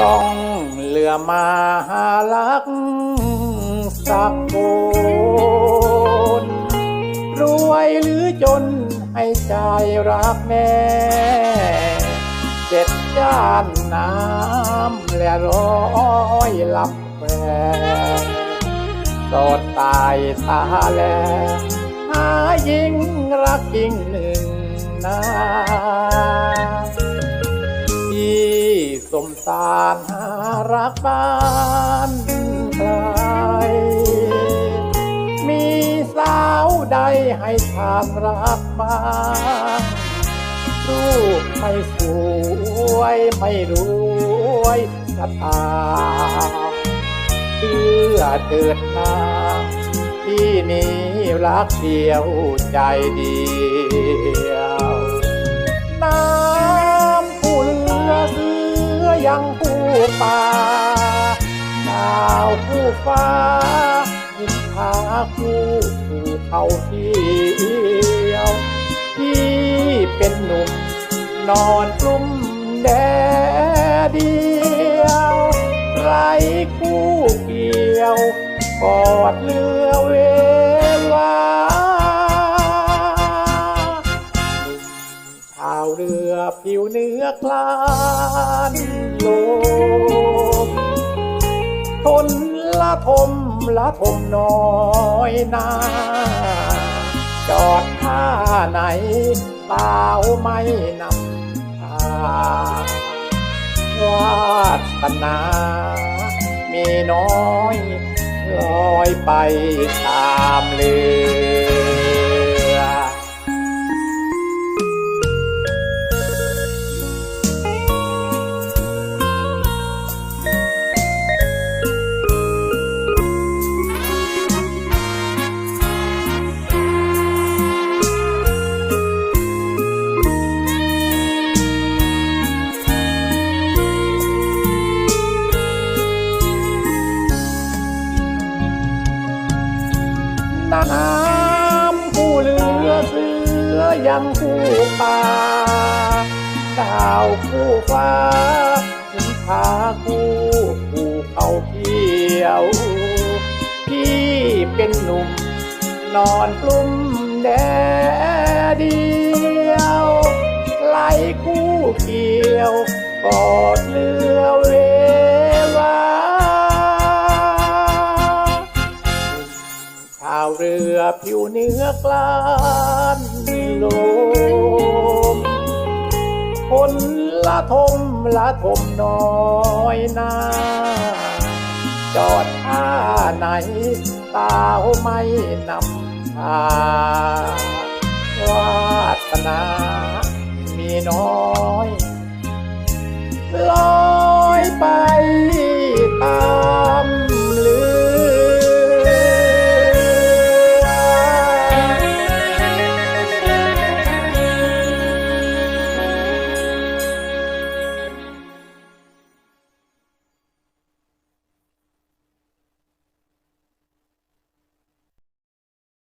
ลองเรือมาหาลักสักคนรวยหรือจนให้ใจรักแน่เจ็ดย่านน้ำและร้อยลำแควสดตายตาแลหายิงรักยิ่งหนึ่งนา สารหารักบ้านไกลมีสาวใดให้ทานรักบ้างลูกไม่สวยไม่รวยสตาเพื่อเกิดนาที่นี้รักเดียวใจดี ยังผู้ป่าดาวผู้ฟ้าหินผาคู่ผู้เขาเที่ยว ที่เป็นหนุ่มนอนกลุ่มแดดเดียวไรคู่เกี่ยว กอดเรือเววาชาวเรือผิวเนื้อกลาน ทมละทมน้อยนาจอดท่าไหนเปล่าไม่นำพาวาสนา มีน้อยลอยไปตามเรือ ยังผู้ป่าดาวผู้ฟ้าถึงพาคู่ผู้เขาเกี่ยว พี่เป็นหนุ่ม นอนกลุ่มแดดเดียว ไหลคู่เกี่ยวกอดเรือ ผิวเนื้อกลานลมคนละทมละทมน้อยนาจอดท่าไหนตาไม่นำพาวาสนา มีน้อย